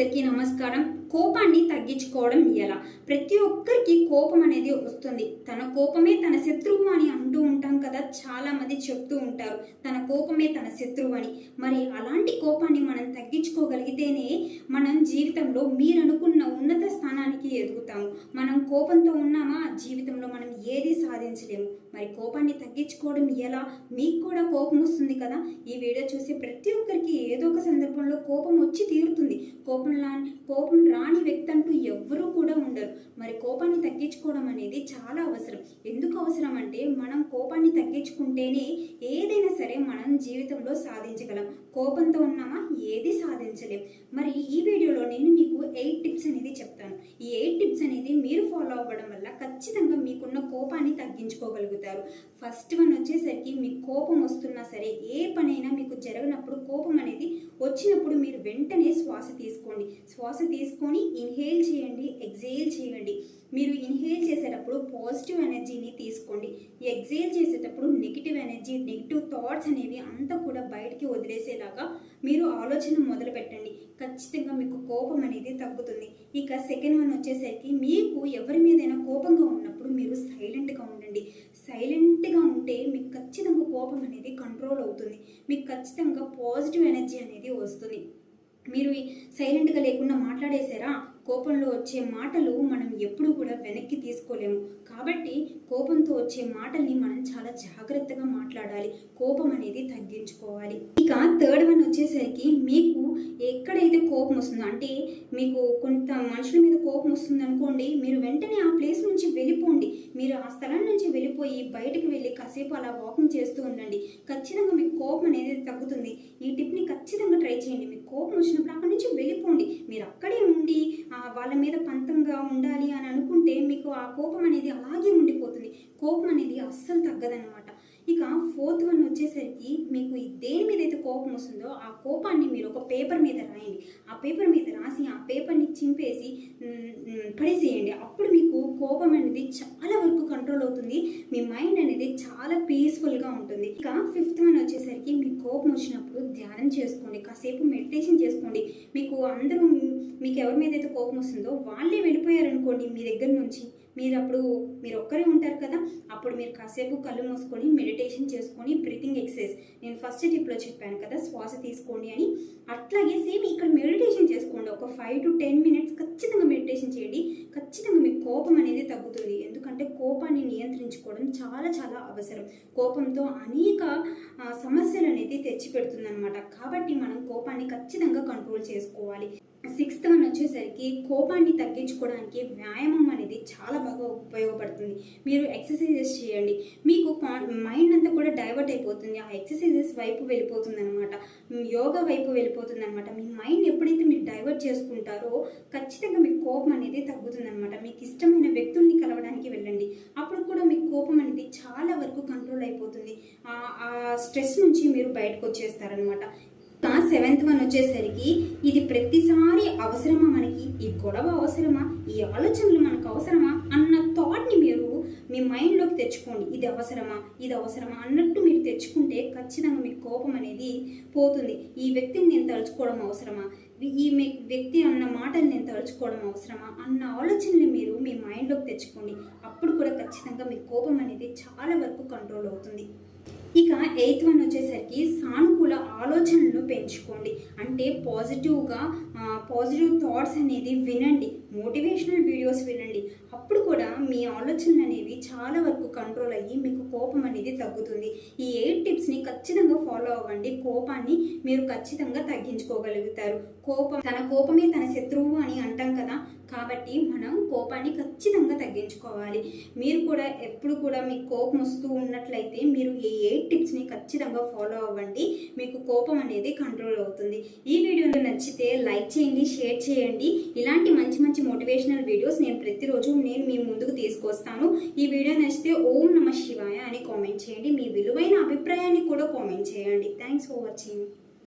అందరికీ నమస్కారం. కోపాన్ని తగ్గించుకోవడం ఎలా? ప్రతి ఒక్కరికి కోపం అనేది వస్తుంది. తన కోపమే తన శత్రువు అని అంటూ ఉంటారు. కదా చాలా మంది చెప్తూ ఉంటారు తన కోపమే తన శత్రువు అని మరి అలాంటి కోపాన్ని మనం తగ్గించుకోగలిగితేనే మనం జీవితంలో మీరు అనుకున్న ఉన్నత స్థానానికి ఎదుగుతాము. మనం కోపంతో ఉన్నామా? జీవితంలో మనం ఏది సాధించలేము. మరి కోపాన్ని తగ్గించుకోవడం ఎలా? మీకు కూడా కోపం వస్తుంది కదా? ఈ వీడియో చూసి ప్రతి ఒక్కరికి ఏదో ఒక సందర్భంలో కోపం వచ్చి తీరుతుంది. కోపం లా కోపం రాని వ్యక్తి అంటూ ఎవ్వరూ కూడా ఉండరు. మరి కోపాన్ని తగ్గించుకోవడం అనేది చాలా అవసరం. ఎందుకు అవసరం అంటే మనం కోపాన్ని తగ్గించుకుంటేనే ఏదైనా సరే మనం జీవితంలో సాధించగలం. కోపంతో ఉన్నామా? ఏది సాధించలేం. మరి ఈ వీడియోలో నేను మీకు ఎయిట్ టిప్స్ అనేది చెప్తాను. ఈ ఎయిట్ టిప్స్ అనేది మీరు ఫాలో అవ్వడం వల్ల ఖచ్చితంగా మీకున్న కోపాన్ని తగ్గించుకోగలుగుతారు. ఫస్ట్ వన్ వచ్చేసరికి మీకు కోపం వస్తున్నా సరే ఏ పనైనా మీకు జరగనప్పుడు కోపం అనేది వచ్చినప్పుడు మీరు వెంటనే శ్వాస తీసుకోండి. శ్వాస తీసుకొని ఇన్హేల్ చేయండి ఎగ్జేల్ చేయండి. మీరు ఇన్హేల్ చేసేటప్పుడు పాజిటివ్ ఎనర్జీని తీసుకోండి. ఎగ్జేల్ చేసేటప్పుడు నెగిటివ్ ఎనర్జీ నెగిటివ్ థాట్స్ అనేవి అంతా కూడా బయటికి వదిలేసేలాగా మీరు ఆలోచన మొదలు పెట్టండి. ఖచ్చితంగా మీకు కోపం అనేది తగ్గుతుంది. ఇక సెకండ్ వన్ వచ్చేసరికి మీకు ఎవరి మీదైనా కోపంగా ఉన్నప్పుడు మీరు సైలెంట్గా ఉండండి. సైలెంట్గా ఉంటే మీకు ఖచ్చితంగా కోపం అనేది కంట్రోల్ అవుతుంది. మీకు ఖచ్చితంగా పాజిటివ్ ఎనర్జీ అనేది వస్తుంది. మీరు సైలెంట్గా లేకుండా మాట్లాడేశారా? కోపంలో వచ్చే మాటలు మనం ఎప్పుడు కూడా వెనక్కి తీసుకోలేము. కాబట్టి కోపంతో వచ్చే మాటల్ని మనం చాలా జాగ్రత్తగా మాట్లాడాలి. కోపం అనేది తగ్గించుకోవాలి. ఇక థర్డ్ వన్ వచ్చేసరికి మీకు ఎక్కడైతే కోపం వస్తుందో అంటే మీకు కొంత మనుషుల మీద కోపం వస్తుంది అనుకోండి మీరు వెంటనే ఆ ప్లేస్ నుంచి వెళ్ళిపోండి. మీరు ఆ స్థలం నుంచి వెళ్ళిపోయి బయటకు వెళ్ళి కాసేపు అలా వాకింగ్ చేస్తూ ఉండండి. ఖచ్చితంగా మీకు కోపం అనేది తగ్గుతుంది. ఈ టిప్ని ఖచ్చితంగా ట్రై చేయండి. మీకు కోపం వచ్చినప్పుడు అక్కడి నుంచి వెళ్ళిపోండి. మీరు అక్కడే ఉండి ఆ, వాళ్ళ మీద పంతంగా ఉండాలి అని అనుకుంటే మీకు ఆ కోపం అనేది అలాగే ఉండిపోతుంది. కోపం అనేది అస్సలు తగ్గదనమాట ఇక ఫోర్త్ వన్ వచ్చేసరికి మీకు దేని మీద అయితే కోపం వస్తుందో ఆ కోపాన్ని మీరు ఒక పేపర్ మీద రాయండి. ఆ పేపర్ మీద రాసి ఆ పేపర్ని చింపేసి పడేసేయండి. అప్పుడు మీకు కోపం అనేది చాలా వరకు కంట్రోల్ అవుతుంది. మీ మైండ్ అనేది చాలా పీస్ఫుల్గా ఉంటుంది. ఇక ఫిఫ్త్ వన్ వచ్చేసరికి మీ కోపం వచ్చినప్పుడు ధ్యానం చేసుకోండి. కాసేపు మెడిటేషన్ చేసుకోండి. మీకు అందరూ మీకు ఎవరి మీద అయితే కోపం వస్తుందో వాళ్ళే వెళ్ళిపోయారనుకోండి మీ దగ్గర నుంచి. మీరు అప్పుడు మీరు ఒక్కరే ఉంటారు కదా అప్పుడు మీరు కాసేపు కళ్ళు మూసుకొని మెడిటేషన్ చేసుకొని బ్రీతింగ్ ఎక్సర్సైజ్ నేను ఫస్ట్ టిప్లో చెప్పాను కదా శ్వాస తీసుకోండి అని. అట్లాగే సేమ్ ఇక్కడ మెడిటేషన్ చేసుకోండి. ఒక ఫైవ్ టు టెన్ మినిట్స్ ఖచ్చితంగా మెడిటేషన్ చేయండి. ఖచ్చితంగా మీ కోపం అనేది కోపాన్ని నియంత్రించుకోవడం చాలా చాలా అవసరం. కోపంతో అనేక సమస్యలు అనేది తెచ్చిపెడుతుంది అనమాట కాబట్టి మనం కోపాన్ని ఖచ్చితంగా కంట్రోల్ చేసుకోవాలి. సిక్స్త్ వన్ వచ్చేసరికి కోపాన్ని తగ్గించుకోవడానికి వ్యాయామం అనేది చాలా బాగా ఉపయోగపడుతుంది. మీరు ఎక్సర్సైజెస్ చేయండి. మీకు మైండ్ అంతా కూడా డైవర్ట్ అయిపోతుంది. ఆ ఎక్సర్సైజెస్ వైపు వెళ్ళిపోతుంది అనమాట యోగా వైపు వెళ్ళిపోతుంది అనమాట మీ మైండ్ ఎప్పుడైతే మీరు డైవర్ట్ చేసుకుంటారో ఖచ్చితంగా మీకు కోపం అనేది తగ్గుతుందన్నమాట. మీకు ఇష్టమైన వ్యక్తుల్ని కలవడానికి వెళ్ళండి. అప్పుడు కూడా మీకు కోపం అనేది చాలా వరకు కంట్రోల్ అయిపోతుంది. ఆ స్ట్రెస్ నుంచి మీరు బయటకు వచ్చేస్తారనమాట సెవెంత్ వన్ వచ్చేసరికి ఇది ప్రతిసారి అవసరమా మనకి? ఈ గొడవ అవసరమా? ఈ ఆలోచనలు మనకు అవసరమా? అన్న థాట్ని మీరు మీ మైండ్లోకి తెచ్చుకోండి. ఇది అవసరమా? ఇది అవసరమా? అన్నట్టు మీరు తెచ్చుకుంటే ఖచ్చితంగా మీకు కోపం అనేది పోతుంది. ఈ వ్యక్తిని నేను తలుచుకోవడం అవసరమా? ఈ వ్యక్తి అన్న మాటలు నేను తలుచుకోవడం అవసరమా? అన్న ఆలోచనని మీరు మీ మైండ్లోకి తెచ్చుకోండి. అప్పుడు కూడా ఖచ్చితంగా మీ కోపం అనేది చాలా వరకు కంట్రోల్ అవుతుంది. ఇక ఎయిత్ వన్ వచ్చేసరికి సానుకూల ఆలోచనలను పెంచుకోండి. అంటే పాజిటివ్గా పాజిటివ్ థాట్స్ అనేది వినండి. మోటివేషనల్ వీడియోస్ వినండి. అప్పుడు కూడా మీ ఆలోచనలు అనేవి చాలా వరకు కంట్రోల్ అయ్యి మీకు కోపం అనేది తగ్గుతుంది. ఈ ఎయిట్ టిప్స్ని ఖచ్చితంగా ఫాలో అవ్వండి. కోపాన్ని మీరు ఖచ్చితంగా తగ్గించుకోగలుగుతారు. కోపం తన కోపమే తన శత్రువు అని అంటాం కాబట్టి మనం కోపాన్ని ఖచ్చితంగా తగ్గించుకోవాలి. మీరు కూడా ఎప్పుడు కూడా మీకు కోపం వస్తూ ఉన్నట్లయితే మీరు ఈ ఎయిట్ టిప్స్ని ఖచ్చితంగా ఫాలో అవ్వండి. మీకు కోపం అనేది కంట్రోల్ అవుతుంది. ఈ వీడియో నచ్చితే లైక్ చేయండి షేర్ చేయండి. ఇలాంటి మంచి మంచి మోటివేషనల్ వీడియోస్ నేను ప్రతిరోజు నేను మీ ముందుకు తీసుకొస్తాను. ఈ వీడియో నచ్చితే ఓం నమ శివాయ అని కామెంట్ చేయండి. మీ విలువైన అభిప్రాయాన్ని కూడా కామెంట్ చేయండి. Thanks for watching.